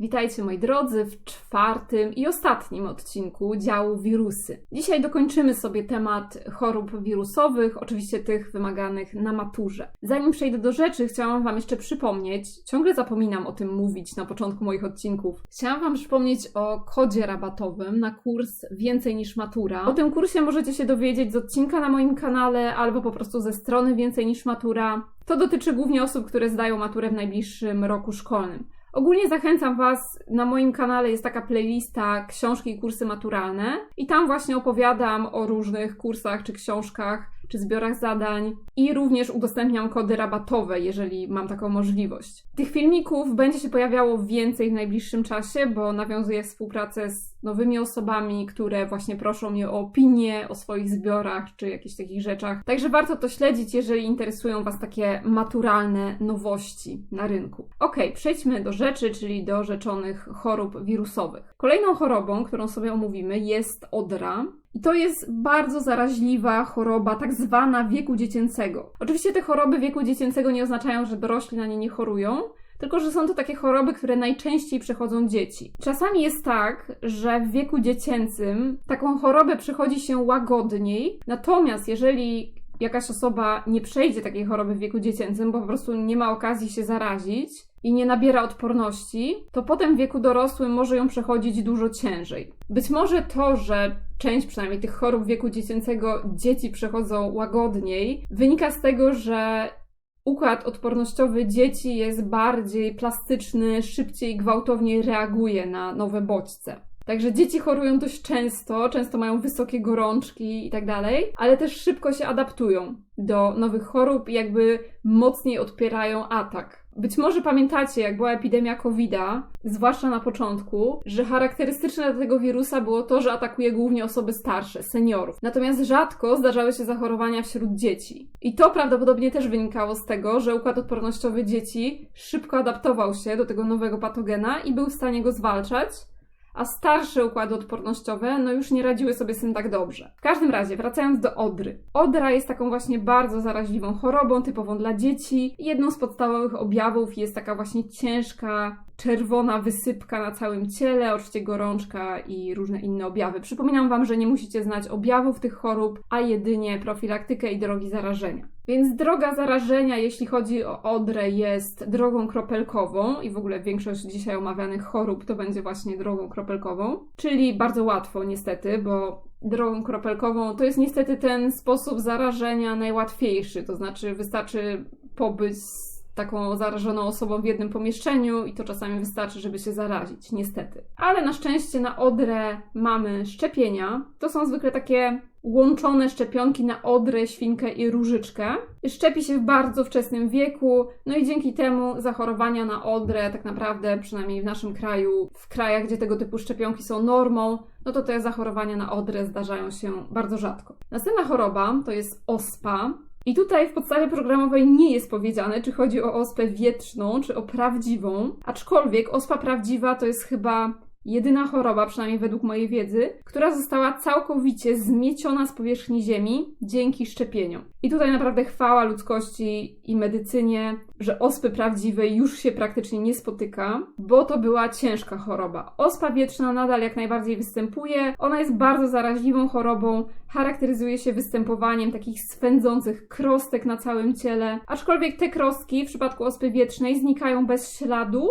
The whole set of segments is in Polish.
Witajcie moi drodzy w czwartym i ostatnim odcinku działu wirusy. Dzisiaj dokończymy sobie temat chorób wirusowych, oczywiście tych wymaganych na maturze. Zanim przejdę do rzeczy, chciałam Wam jeszcze przypomnieć, ciągle zapominam o tym mówić na początku moich odcinków. Chciałam Wam przypomnieć o kodzie rabatowym na kurs Więcej niż Matura. O tym kursie możecie się dowiedzieć z odcinka na moim kanale albo po prostu ze strony Więcej niż Matura. To dotyczy głównie osób, które zdają maturę w najbliższym roku szkolnym. Ogólnie zachęcam Was, na moim kanale jest taka playlista książki i kursy maturalne i tam właśnie opowiadam o różnych kursach czy książkach czy zbiorach zadań i również udostępniam kody rabatowe, jeżeli mam taką możliwość. Tych filmików będzie się pojawiało więcej w najbliższym czasie, bo nawiązuję współpracę z nowymi osobami, które właśnie proszą mnie o opinie o swoich zbiorach czy jakichś takich rzeczach. Także warto to śledzić, jeżeli interesują Was takie maturalne nowości na rynku. Ok, przejdźmy do rzeczy, czyli do rzeczonych chorób wirusowych. Kolejną chorobą, którą sobie omówimy, jest odra. I to jest bardzo zaraźliwa choroba, tak zwana wieku dziecięcego. Oczywiście te choroby wieku dziecięcego nie oznaczają, że dorośli na nie nie chorują, tylko że są to takie choroby, które najczęściej przechodzą dzieci. Czasami jest tak, że w wieku dziecięcym taką chorobę przechodzi się łagodniej, natomiast jeżeli jakaś osoba nie przejdzie takiej choroby w wieku dziecięcym, bo po prostu nie ma okazji się zarazić i nie nabiera odporności, to potem w wieku dorosłym może ją przechodzić dużo ciężej. Być może to, że część przynajmniej tych chorób wieku dziecięcego dzieci przechodzą łagodniej, wynika z tego, że układ odpornościowy dzieci jest bardziej plastyczny, szybciej i gwałtowniej reaguje na nowe bodźce. Także dzieci chorują dość często, często mają wysokie gorączki i tak dalej, ale też szybko się adaptują do nowych chorób i jakby mocniej odpierają atak. Być może pamiętacie, jak była epidemia COVID-a, zwłaszcza na początku, że charakterystyczne dla tego wirusa było to, że atakuje głównie osoby starsze, seniorów. Natomiast rzadko zdarzały się zachorowania wśród dzieci. I to prawdopodobnie też wynikało z tego, że układ odpornościowy dzieci szybko adaptował się do tego nowego patogena i był w stanie go zwalczać a starsze układy odpornościowe no już nie radziły sobie z tym tak dobrze. W każdym razie, wracając do odry. Odra jest taką właśnie bardzo zaraźliwą chorobą, typową dla dzieci. Jedną z podstawowych objawów jest taka właśnie ciężka, czerwona wysypka na całym ciele, oczywiście gorączka i różne inne objawy. Przypominam Wam, że nie musicie znać objawów tych chorób, a jedynie profilaktykę i drogi zarażenia. Więc droga zarażenia, jeśli chodzi o odrę, jest drogą kropelkową i w ogóle większość dzisiaj omawianych chorób to będzie właśnie drogą kropelkową, czyli bardzo łatwo niestety, bo drogą kropelkową to jest niestety ten sposób zarażenia najłatwiejszy, to znaczy wystarczy pobyć taką zarażoną osobą w jednym pomieszczeniu i to czasami wystarczy, żeby się zarazić, niestety. Ale na szczęście na odrę mamy szczepienia. To są zwykle takie łączone szczepionki na odrę, świnkę i różyczkę. Szczepi się w bardzo wczesnym wieku, no i dzięki temu zachorowania na odrę, tak naprawdę, przynajmniej w naszym kraju, w krajach, gdzie tego typu szczepionki są normą, no to te zachorowania na odrę zdarzają się bardzo rzadko. Następna choroba to jest ospa. I tutaj w podstawie programowej nie jest powiedziane, czy chodzi o ospę wietrzną, czy o prawdziwą, aczkolwiek ospa prawdziwa to jest chyba jedyna choroba, przynajmniej według mojej wiedzy, która została całkowicie zmieciona z powierzchni Ziemi dzięki szczepieniom. I tutaj naprawdę chwała ludzkości i medycynie, że ospy prawdziwej już się praktycznie nie spotyka, bo to była ciężka choroba. Ospa wietrzna nadal jak najbardziej występuje. Ona jest bardzo zaraźliwą chorobą, charakteryzuje się występowaniem takich swędzących krostek na całym ciele, aczkolwiek te krostki w przypadku ospy wietrznej znikają bez śladu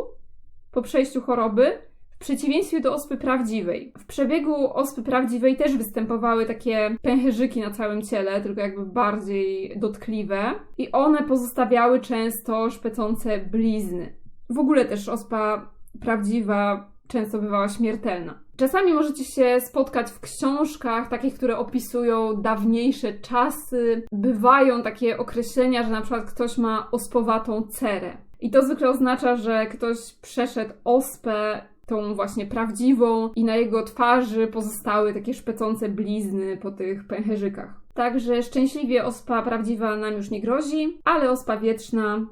po przejściu choroby, w przeciwieństwie do ospy prawdziwej. W przebiegu ospy prawdziwej też występowały takie pęcherzyki na całym ciele, tylko jakby bardziej dotkliwe, i one pozostawiały często szpecące blizny. W ogóle też ospa prawdziwa często bywała śmiertelna. Czasami możecie się spotkać w książkach, takich, które opisują dawniejsze czasy. Bywają takie określenia, że na przykład ktoś ma ospowatą cerę. I to zwykle oznacza, że ktoś przeszedł ospę tą właśnie prawdziwą i na jego twarzy pozostały takie szpecące blizny po tych pęcherzykach. Także szczęśliwie ospa prawdziwa nam już nie grozi, ale ospa wieczna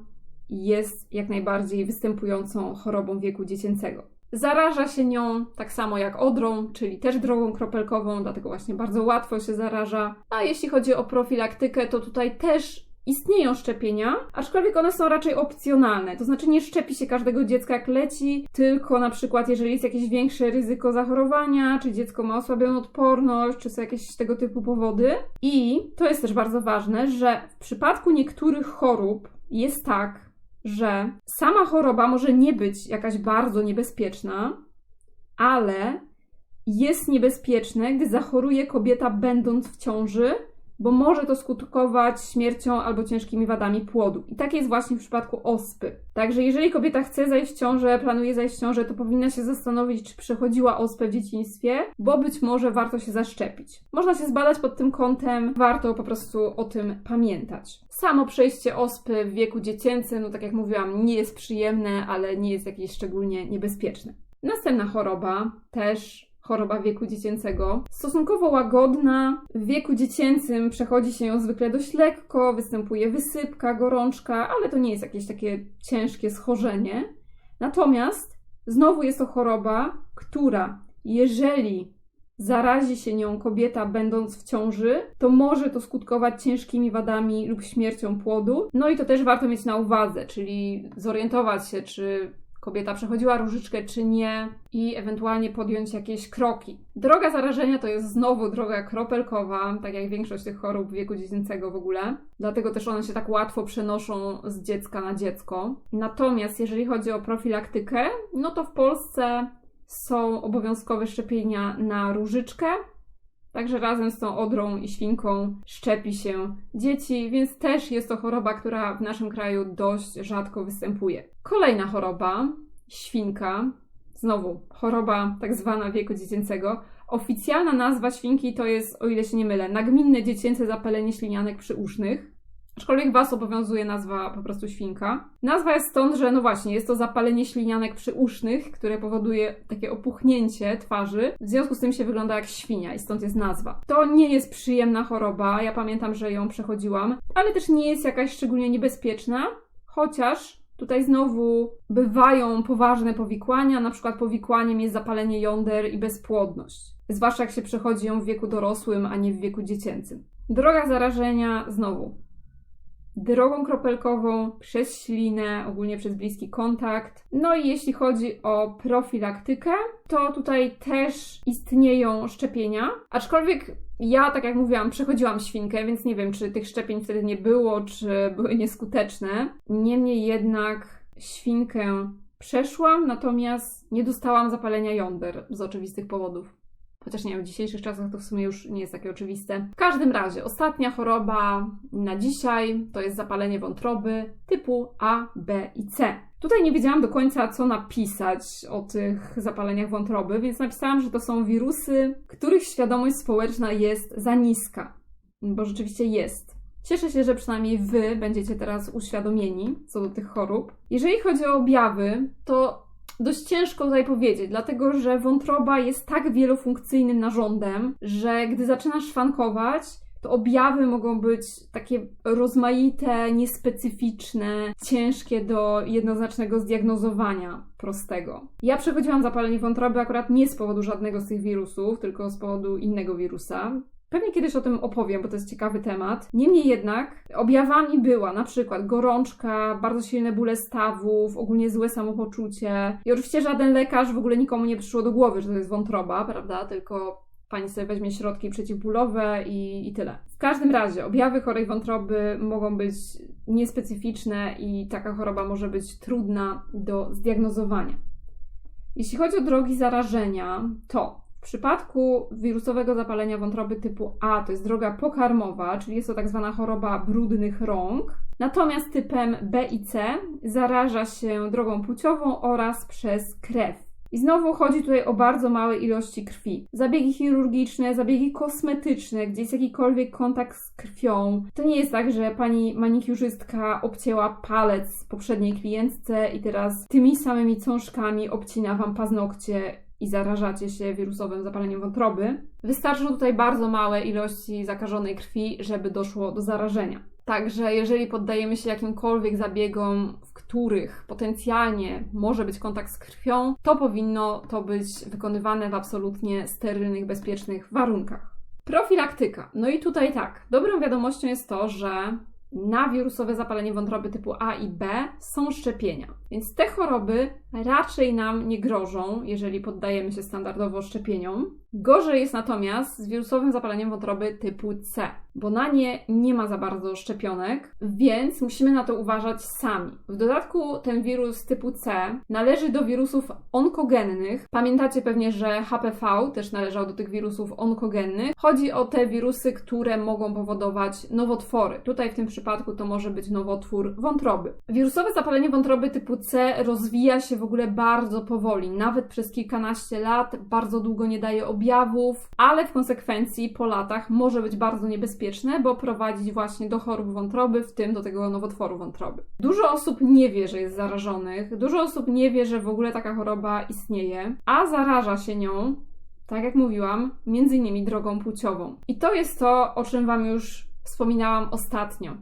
jest jak najbardziej występującą chorobą wieku dziecięcego. Zaraża się nią tak samo jak odrą, czyli też drogą kropelkową, dlatego właśnie bardzo łatwo się zaraża. A jeśli chodzi o profilaktykę, to tutaj też istnieją szczepienia, aczkolwiek one są raczej opcjonalne. To znaczy nie szczepi się każdego dziecka jak leci, tylko na przykład jeżeli jest jakieś większe ryzyko zachorowania, czy dziecko ma osłabioną odporność, czy są jakieś tego typu powody. I to jest też bardzo ważne, że w przypadku niektórych chorób jest tak, że sama choroba może nie być jakaś bardzo niebezpieczna, ale jest niebezpieczne, gdy zachoruje kobieta będąc w ciąży bo może to skutkować śmiercią albo ciężkimi wadami płodu. I tak jest właśnie w przypadku ospy. Także jeżeli kobieta chce zajść w ciążę, planuje zajść w ciążę, to powinna się zastanowić, czy przechodziła ospę w dzieciństwie, bo być może warto się zaszczepić. Można się zbadać pod tym kątem, warto po prostu o tym pamiętać. Samo przejście ospy w wieku dziecięcym, no tak jak mówiłam, nie jest przyjemne, ale nie jest jakieś szczególnie niebezpieczne. Następna choroba, też choroba wieku dziecięcego. Stosunkowo łagodna, w wieku dziecięcym przechodzi się ją zwykle dość lekko, występuje wysypka, gorączka, ale to nie jest jakieś takie ciężkie schorzenie. Natomiast znowu jest to choroba, która jeżeli zarazi się nią kobieta będąc w ciąży, to może to skutkować ciężkimi wadami lub śmiercią płodu. No i to też warto mieć na uwadze, czyli zorientować się, czy kobieta przechodziła różyczkę czy nie i ewentualnie podjąć jakieś kroki. Droga zarażenia to jest znowu droga kropelkowa, tak jak większość tych chorób wieku dziecięcego w ogóle. Dlatego też one się tak łatwo przenoszą z dziecka na dziecko. Natomiast jeżeli chodzi o profilaktykę, no to w Polsce są obowiązkowe szczepienia na różyczkę, Także razem z tą odrą i świnką szczepi się dzieci, więc też jest to choroba, która w naszym kraju dość rzadko występuje. Kolejna choroba, świnka, znowu choroba tak zwana wieku dziecięcego. Oficjalna nazwa świnki to jest, o ile się nie mylę, nagminne dziecięce zapalenie ślinianek przyusznych. Aczkolwiek Was obowiązuje nazwa po prostu świnka. Nazwa jest stąd, że no właśnie, jest to zapalenie ślinianek przyusznych, które powoduje takie opuchnięcie twarzy. W związku z tym się wygląda jak świnia i stąd jest nazwa. To nie jest przyjemna choroba, ja pamiętam, że ją przechodziłam, ale też nie jest jakaś szczególnie niebezpieczna, chociaż Tutaj znowu bywają poważne powikłania, na przykład powikłaniem jest zapalenie jąder i bezpłodność. Zwłaszcza jak się przechodzi ją w wieku dorosłym, a nie w wieku dziecięcym. Droga zarażenia znowu drogą kropelkową, przez ślinę, ogólnie przez bliski kontakt. No i jeśli chodzi o profilaktykę, to tutaj też istnieją szczepienia, aczkolwiek ja, tak jak mówiłam, przechodziłam świnkę, więc nie wiem, czy tych szczepień wtedy nie było, czy były nieskuteczne. Niemniej jednak świnkę przeszłam, natomiast nie dostałam zapalenia jąder z oczywistych powodów. Chociaż nie wiem, w dzisiejszych czasach to w sumie już nie jest takie oczywiste. W każdym razie, ostatnia choroba na dzisiaj to jest zapalenie wątroby typu A, B i C. Tutaj nie wiedziałam do końca, co napisać o tych zapaleniach wątroby, więc napisałam, że to są wirusy, których świadomość społeczna jest za niska. Bo rzeczywiście jest. Cieszę się, że przynajmniej Wy będziecie teraz uświadomieni co do tych chorób. Jeżeli chodzi o objawy, to dość ciężko tutaj powiedzieć, dlatego że wątroba jest tak wielofunkcyjnym narządem, że gdy zaczynasz szwankować, to objawy mogą być takie rozmaite, niespecyficzne, ciężkie do jednoznacznego zdiagnozowania prostego. Ja przechodziłam zapalenie wątroby akurat nie z powodu żadnego z tych wirusów, tylko z powodu innego wirusa. Pewnie kiedyś o tym opowiem, bo to jest ciekawy temat. Niemniej jednak objawami była na przykład gorączka, bardzo silne bóle stawów, ogólnie złe samopoczucie. I oczywiście żaden lekarz w ogóle nikomu nie przyszło do głowy, że to jest wątroba, prawda? Tylko pani sobie weźmie środki przeciwbólowe i, i tyle. W każdym razie objawy chorej wątroby mogą być niespecyficzne i taka choroba może być trudna do zdiagnozowania. Jeśli chodzi o drogi zarażenia, to w przypadku wirusowego zapalenia wątroby typu A to jest droga pokarmowa, czyli jest to tak zwana choroba brudnych rąk. Natomiast typem B i C zaraża się drogą płciową oraz przez krew. I znowu chodzi tutaj o bardzo małe ilości krwi. Zabiegi chirurgiczne, zabiegi kosmetyczne, gdzie jest jakikolwiek kontakt z krwią. To nie jest tak, że pani manikiurzystka obcięła palec poprzedniej klientce i teraz tymi samymi cążkami obcina wam paznokcie i zarażacie się wirusowym zapaleniem wątroby, wystarczą tutaj bardzo małe ilości zakażonej krwi, żeby doszło do zarażenia. Także jeżeli poddajemy się jakimkolwiek zabiegom, w których potencjalnie może być kontakt z krwią, to powinno to być wykonywane w absolutnie sterylnych, bezpiecznych warunkach. Profilaktyka. No i tutaj tak, dobrą wiadomością jest to, że na wirusowe zapalenie wątroby typu A i B są szczepienia. Więc te choroby raczej nam nie grożą, jeżeli poddajemy się standardowo szczepieniom. Gorzej jest natomiast z wirusowym zapaleniem wątroby typu C, bo na nie nie ma za bardzo szczepionek, więc musimy na to uważać sami. W dodatku ten wirus typu C należy do wirusów onkogennych. Pamiętacie pewnie, że HPV też należał do tych wirusów onkogennych. Chodzi o te wirusy, które mogą powodować nowotwory. Tutaj w tym przypadku to może być nowotwór wątroby. Wirusowe zapalenie wątroby typu C rozwija się w ogóle bardzo powoli, nawet przez kilkanaście lat, bardzo długo nie daje objawów, ale w konsekwencji po latach może być bardzo niebezpieczne, bo prowadzić właśnie do chorób wątroby, w tym do tego nowotworu wątroby. Dużo osób nie wie, że jest zarażonych, dużo osób nie wie, że w ogóle taka choroba istnieje, a zaraża się nią tak jak mówiłam, między innymi drogą płciową. I to jest to, o czym Wam już wspominałam ostatnio.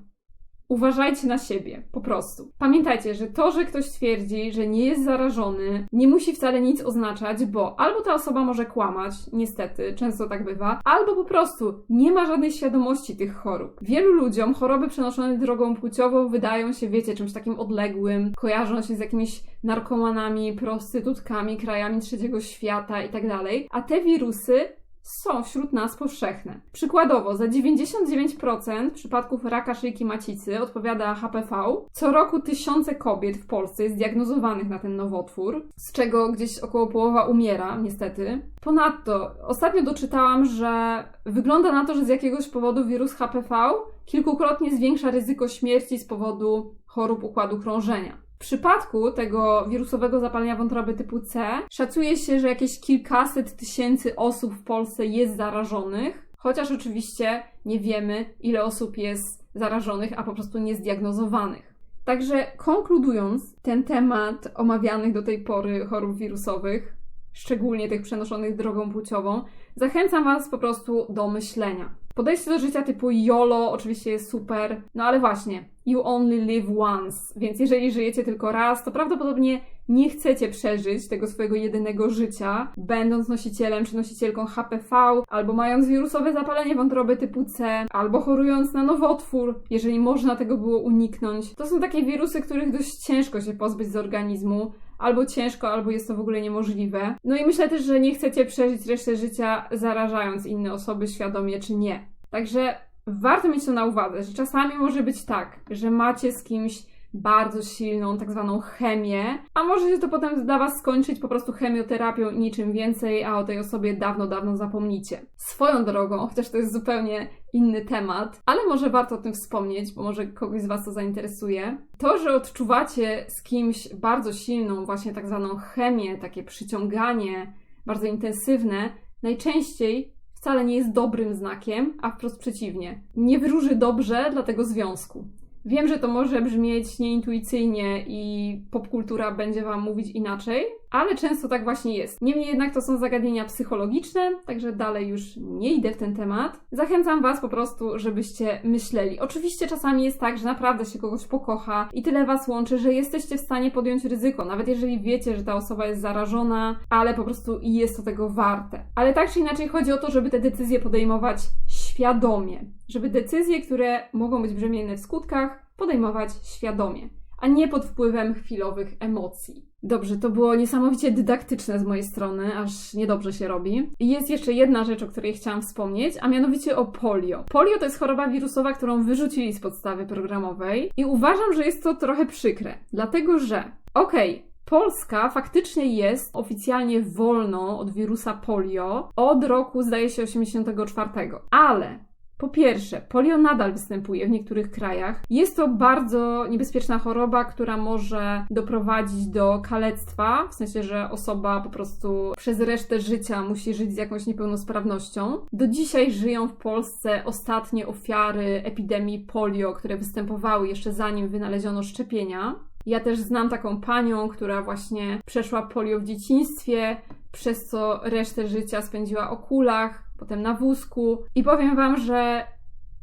Uważajcie na siebie, po prostu. Pamiętajcie, że to, że ktoś twierdzi, że nie jest zarażony, nie musi wcale nic oznaczać, bo albo ta osoba może kłamać, niestety, często tak bywa, albo po prostu nie ma żadnej świadomości tych chorób. Wielu ludziom choroby przenoszone drogą płciową wydają się, wiecie, czymś takim odległym, kojarzą się z jakimiś narkomanami, prostytutkami, krajami trzeciego świata itd., tak a te wirusy są wśród nas powszechne. Przykładowo, za 99% przypadków raka szyjki macicy odpowiada HPV. Co roku tysiące kobiet w Polsce jest diagnozowanych na ten nowotwór, z czego gdzieś około połowa umiera, niestety. Ponadto, ostatnio doczytałam, że wygląda na to, że z jakiegoś powodu wirus HPV kilkukrotnie zwiększa ryzyko śmierci z powodu chorób układu krążenia. W przypadku tego wirusowego zapalenia wątroby typu C szacuje się, że jakieś kilkaset tysięcy osób w Polsce jest zarażonych, chociaż oczywiście nie wiemy, ile osób jest zarażonych, a po prostu niezdiagnozowanych. Także konkludując ten temat omawianych do tej pory chorób wirusowych, szczególnie tych przenoszonych drogą płciową, zachęcam Was po prostu do myślenia. Podejście do życia typu YOLO oczywiście jest super, no ale właśnie, you only live once, więc jeżeli żyjecie tylko raz, to prawdopodobnie nie chcecie przeżyć tego swojego jedynego życia, będąc nosicielem czy nosicielką HPV, albo mając wirusowe zapalenie wątroby typu C, albo chorując na nowotwór, jeżeli można tego było uniknąć. To są takie wirusy, których dość ciężko się pozbyć z organizmu, albo ciężko, albo jest to w ogóle niemożliwe. No i myślę też, że nie chcecie przeżyć resztę życia zarażając inne osoby świadomie czy nie. Także warto mieć to na uwadze, że czasami może być tak, że macie z kimś bardzo silną tak zwaną chemię, a może się to potem dla Was skończyć po prostu chemioterapią i niczym więcej, a o tej osobie dawno, dawno zapomnicie. Swoją drogą, chociaż to jest zupełnie inny temat, ale może warto o tym wspomnieć, bo może kogoś z Was to zainteresuje. To, że odczuwacie z kimś bardzo silną właśnie tak zwaną chemię, takie przyciąganie bardzo intensywne, najczęściej wcale nie jest dobrym znakiem, a wprost przeciwnie. Nie wróży dobrze dla tego związku. Wiem, że to może brzmieć nieintuicyjnie i popkultura będzie Wam mówić inaczej, ale często tak właśnie jest. Niemniej jednak to są zagadnienia psychologiczne, także dalej już nie idę w ten temat. Zachęcam Was po prostu, żebyście myśleli. Oczywiście czasami jest tak, że naprawdę się kogoś pokocha i tyle Was łączy, że jesteście w stanie podjąć ryzyko, nawet jeżeli wiecie, że ta osoba jest zarażona, ale po prostu jest to tego warte. Ale tak czy inaczej chodzi o to, żeby te decyzje podejmować świadomie, żeby decyzje, które mogą być brzemienne w skutkach, podejmować świadomie, a nie pod wpływem chwilowych emocji. Dobrze, to było niesamowicie dydaktyczne z mojej strony, aż niedobrze się robi. I jest jeszcze jedna rzecz, o której chciałam wspomnieć, a mianowicie o polio. Polio to jest choroba wirusowa, którą wyrzucili z podstawy programowej i uważam, że jest to trochę przykre, dlatego że, okej, okay, Polska faktycznie jest oficjalnie wolną od wirusa polio od roku, zdaje się, 84. Ale po pierwsze, polio nadal występuje w niektórych krajach. Jest to bardzo niebezpieczna choroba, która może doprowadzić do kalectwa, w sensie, że osoba po prostu przez resztę życia musi żyć z jakąś niepełnosprawnością. Do dzisiaj żyją w Polsce ostatnie ofiary epidemii polio, które występowały jeszcze zanim wynaleziono szczepienia. Ja też znam taką panią, która właśnie przeszła polio w dzieciństwie, przez co resztę życia spędziła o kulach, potem na wózku. I powiem Wam, że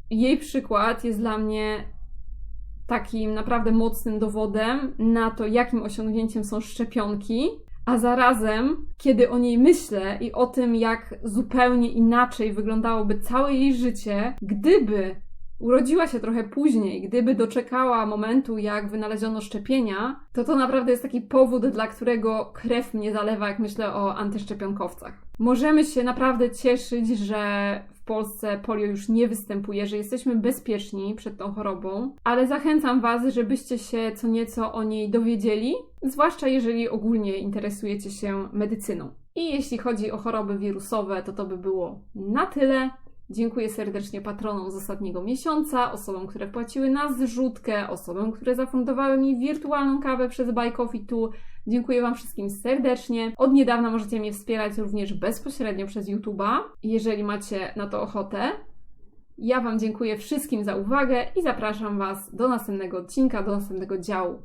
jej przykład jest dla mnie takim naprawdę mocnym dowodem na to, jakim osiągnięciem są szczepionki, a zarazem, kiedy o niej myślę i o tym, jak zupełnie inaczej wyglądałoby całe jej życie, gdyby urodziła się trochę później, gdyby doczekała momentu, jak wynaleziono szczepienia, to to naprawdę jest taki powód, dla którego krew mnie zalewa, jak myślę o antyszczepionkowcach. Możemy się naprawdę cieszyć, że w Polsce polio już nie występuje, że jesteśmy bezpieczni przed tą chorobą, ale zachęcam Was, żebyście się co nieco o niej dowiedzieli, zwłaszcza jeżeli ogólnie interesujecie się medycyną. I jeśli chodzi o choroby wirusowe, to to by było na tyle. Dziękuję serdecznie patronom z ostatniego miesiąca, osobom, które wpłaciły na zrzutkę, osobom, które zafundowały mi wirtualną kawę przez Buy Coffee Tu. Dziękuję Wam wszystkim serdecznie. Od niedawna możecie mnie wspierać również bezpośrednio przez YouTube'a, jeżeli macie na to ochotę. Ja Wam dziękuję wszystkim za uwagę i zapraszam Was do następnego odcinka, do następnego działu.